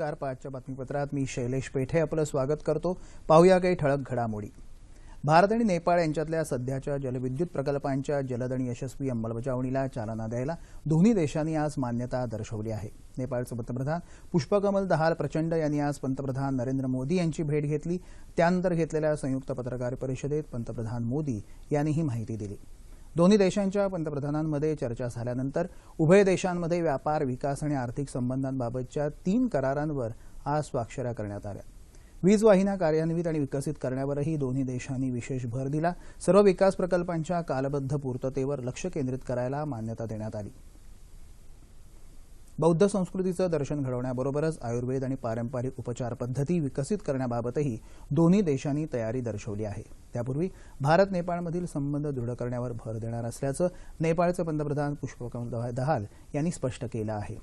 नमस्कार. पाचच्या बातमीपत्रात मी शैलेश पेठे आपलं स्वागत करतो. पाहूया काही ठळक घडामोडी. भारत आणि नेपाळ यांच्यातल्या सध्याच्या जलविद्युत प्रकल्पांच्या जलद आणि यशस्वी अंमलबजावणीला चालना द्यायला दोन्ही देशांनी आज मान्यता दर्शवली आहे. नेपाळचे पंतप्रधान पुष्पकमल दहाल प्रचंड यांनी आज पंतप्रधान नरेंद्र मोदी यांची भेट घेतली. त्यानंतर घेतलेल्या संयुक्त पत्रकार परिषदेत पंतप्रधान मोदी यांनी ही माहिती दिली. दोन्ही देशांच्या पंतप्रधानांमध्ये चर्चा झाल्यानंतर उभय देशांमध्ये व्यापार विकास आणि आर्थिक संबंधांबाबतच्या तीन करारांवर आज स्वाक्षऱ्या करण्यात आल्या. वीज वाहिन्या कार्यान्वित आणि विकसित करण्यावरही दोन्ही देशांनी विशेष भर दिला. सर्व विकास प्रकल्पांच्या कालबद्ध पूर्ततेवर लक्ष केंद्रित करायला मान्यता देण्यात आली. बौद्ध संस्कृतीचं दर्शन घडवण्याबरोबरच आयुर्वेद आणि पारंपरिक उपचार पद्धती विकसित करण्याबाबतही दोन्ही देशांनी तयारी दर्शवली आहे. त्यापूर्वी भारत नेपाळमधील संबंध दृढ करण्यावर भर देणार असल्याचं नेपाळचे पंतप्रधान पुष्पकमल दहाल यांनी स्पष्ट केलं आहे.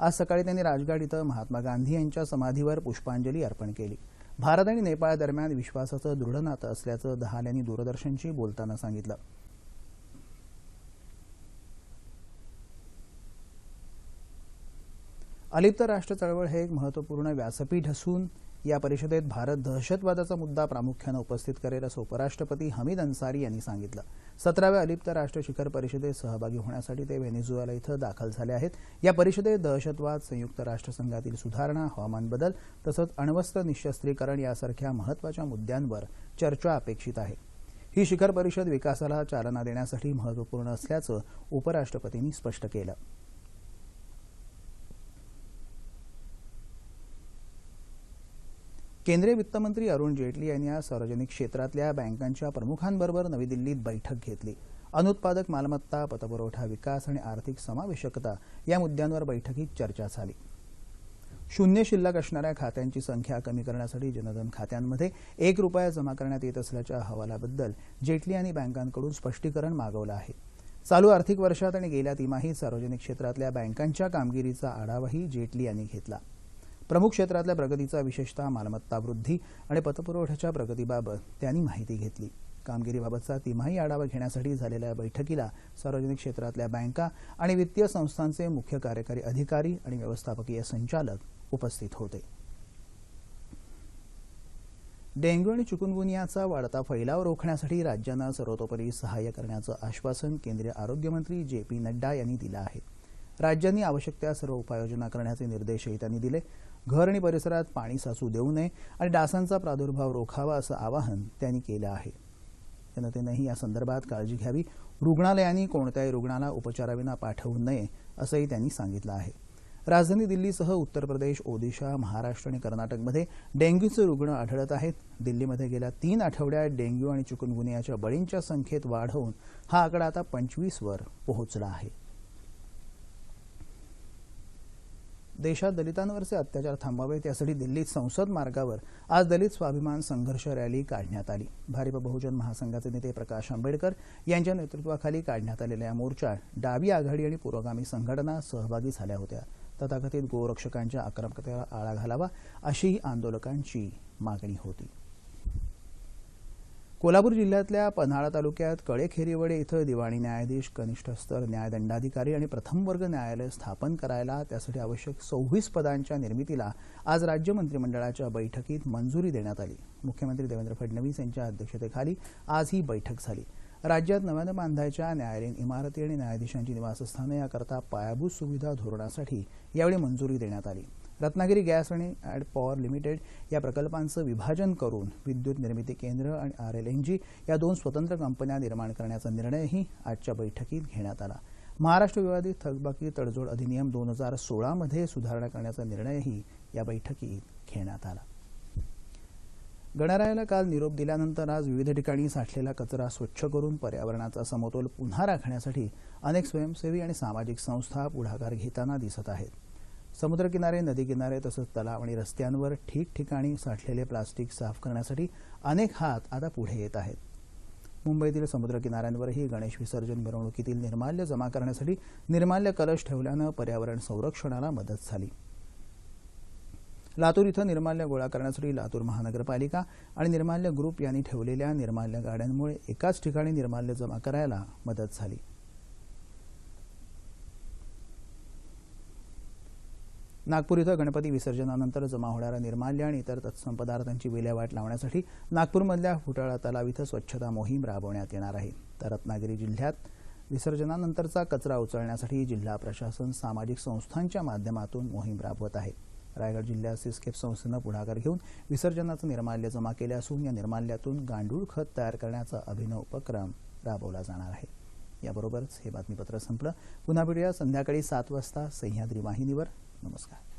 आज सकाळी त्यांनी राजघाट इथं महात्मा गांधी यांच्या समाधीवर पुष्पांजली अर्पण केली. भारत आणि नेपाळ दरम्यान विश्वासाचं दृढ नातं असल्याचं दहाल यांनी दूरदर्शनशी बोलताना सांगितलं. अलिप्त राष्ट्र चळवळ हे एक महत्त्वपूर्ण व्यासपीठ असून या परिषदेत भारत दहशतवादाचा मुद्दा प्रामुख्यानं उपस्थित करेल असं उपराष्ट्रपती हमीद अन्सारी यांनी सांगितलं. सतराव्या अलिप्त राष्ट्र शिखर परिषदेत सहभागी होण्यासाठी ते व्हेनेझुएला इथं दाखल झाले आहेत. या परिषदेत दहशतवाद संयुक्त राष्ट्रसंघातील सुधारणा हवामान बदल तसंच अण्वस्त्र निशस्त्रीकरण यासारख्या महत्त्वाच्या मुद्द्यांवर चर्चा अपेक्षित आहे. ही शिखर परिषद विकासाला चालना देण्यासाठी महत्त्वपूर्ण असल्याचं उपराष्ट्रपतींनी स्पष्ट केलं. केंद्रीय वित्तमंत्री अरुण जेटली यांनी आज सार्वजनिक क्षेत्रातल्या बँकांच्या प्रमुखांबरोबर नवी दिल्लीत बैठक घेतली. अनुत्पादक मालमत्ता पतपुरवठा विकास आणि आर्थिक समावेशकता या मुद्द्यांवर बैठकीत चर्चा झाली. शून्य शिल्लक असणाऱ्या खात्यांची संख्या कमी करण्यासाठी जनधन खात्यांमध्ये एक रुपया जमा करण्यात येत असल्याच्या अहवालाबद्दल जेटली यांनी बँकांकडून स्पष्टीकरण मागवलं आहे. चालू आर्थिक वर्षात आणि गेल्या तिमाहीत सार्वजनिक क्षेत्रातल्या बँकांच्या कामगिरीचा आढावाही जेटली यांनी घेतला. प्रमुख क्षेत्रातल्या प्रगतीचा विशेषतः मालमत्ता वृद्धी आणि पतपुरवठ्याच्या प्रगतीबाबत त्यांनी माहिती घेतली. कामगिरीबाबतचा तिमाही आढावा घेण्यासाठी झालेल्या बैठकीला सार्वजनिक क्षेत्रातल्या बँका आणि वित्तीय संस्थांचे मुख्य कार्यकारी अधिकारी आणि व्यवस्थापकीय संचालक उपस्थित होते. डेंग्यू आणि चिकुनगुनियाचा वाढता फैलाव रोखण्यासाठी राज्यांना सर्वतोपरी सहाय्य करण्याचं आश्वासन केंद्रीय आरोग्यमंत्री जे पी नड्डा यांनी दिलं आहे. राज्यांनी आवश्यक त्या सर्व उपाययोजना करण्याचे निर्देशही त्यांनी दिले. घर आणि परिसरात पाणी साचू देऊ नये आणि डासांचा प्रादुर्भाव रोखावा असं आवाहन त्यांनी केलं आहे. जनतेनंही या संदर्भात काळजी घ्यावी. रुग्णालयांनी कोणत्याही रुग्णाला उपचाराविना पाठवू नये असंही त्यांनी सांगितलं आहे. राजधानी दिल्लीसह उत्तर प्रदेश ओदिशा महाराष्ट्र आणि कर्नाटकमध्ये डेंग्यूचे रुग्ण आढळत आहेत. दिल्लीमध्ये गेल्या तीन आठवड्यात डेंग्यू आणि चिकुनगुनियाच्या बळींच्या संख्येत वाढ होऊन हा आकडा आता पंचवीसवर पोहोचला आहे. देशात दलितांवरचे अत्याचार थांबावेत यासाठी दिल्लीत संसद मार्गावर आज दलित स्वाभिमान संघर्ष रॅली काढण्यात आली. भारिप बहुजन महासंघाचे नेते प्रकाश आंबेडकर यांच्या नेतृत्वाखाली काढण्यात आलेल्या या मोर्चात डावी आघाडी आणि पुरोगामी संघटना सहभागी झाल्या होत्या. तथाकथित गोरक्षकांच्या आक्रमकतेला आळा घालावा अशीही आंदोलकांची मागणी होती. कोल्हापूर जिल्ह्यातल्या पन्हाळा तालुक्यात कळेखेरीवडे इथं दिवाणी न्यायाधीश कनिष्ठ स्तर न्यायदंडाधिकारी आणि प्रथम वर्ग न्यायालय स्थापन करायला त्यासाठी आवश्यक सव्वीस पदांच्या निर्मितीला आज राज्य मंत्रिमंडळाच्या बैठकीत मंजुरी देण्यात आली. मुख्यमंत्री देवेंद्र फडणवीस यांच्या अध्यक्षतेखाली आज ही बैठक झाली. राज्यात नव्यानं बांधायच्या न्यायालयीन इमारती आणि न्यायाधीशांची निवासस्थानं याकरता पायाभूत सुविधा धोरणासाठी यावेळी मंजुरी देण्यात आली. रत्नागिरी गॅस आणि ॲड पॉवर लिमिटेड या प्रकल्पांचं विभाजन करून विद्युत निर्मिती केंद्र आणि आर एल एन जी या दोन स्वतंत्र कंपन्या निर्माण करण्याचा निर्णयही आजच्या बैठकीत घेण्यात आला. महाराष्ट्र विवादित थकबाकी तडजोड अधिनियम दोन हजार सोळामध्ये सुधारणा करण्याचा निर्णयही या बैठकीत घेण्यात आला. गणरायाला काल निरोप दिल्यानंतर आज विविध ठिकाणी साठलेला कचरा स्वच्छ करून पर्यावरणाचा समतोल पुन्हा राखण्यासाठी अनेक स्वयंसेवी आणि सामाजिक संस्था पुढाकार घेताना दिसत आहेत. समुद्रकिनारे नदीकिनारे तसंच तलाव आणि रस्त्यांवर ठिकठिकाणी साठलेले प्लास्टिक साफ करण्यासाठी अनेक हात आता पुढे येत आहेत. मुंबईतील समुद्रकिनाऱ्यांवरही गणेश विसर्जन मिरवणुकीतील निर्माल्य जमा करण्यासाठी निर्माल्य कलश ठेवल्यानं पर्यावरण संरक्षणाला मदत झाली. लातूर इथं निर्माल्य गोळा करण्यासाठी लातूर महानगरपालिका आणि निर्माल्य ग्रुप यांनी ठेवलेल्या निर्माल्य गाड्यांमुळे एकाच ठिकाणी निर्माल्य जमा करायला मदत झाली. नागपूर इथं गणपती विसर्जनानंतर जमा होणाऱ्या निर्माल्य आणि इतर तत्सम पदार्थांची विल्हेवाट लावण्यासाठी नागपूरमधल्या फुटाळा तलाव इथं स्वच्छता मोहीम राबवण्यात येणार आहे. तर रत्नागिरी जिल्ह्यात विसर्जनानंतरचा कचरा उचलण्यासाठी जिल्हा प्रशासन सामाजिक संस्थांच्या माध्यमातून मोहीम राबवत आहे. रायगड जिल्ह्यात सिस्केप संस्थेनं पुढाकार घेऊन विसर्जनाचं निर्माल्य जमा केले असून या निर्माल्यातून गांडूळ खत तयार करण्याचा अभिनव उपक्रम राबवला जाणार आहे. याबरोबरच हे बातमीपत्र संपलं. पुन्हा भेटूया संध्याकाळी सात वाजता सह्याद्री वाहिनीवर. नमस्कार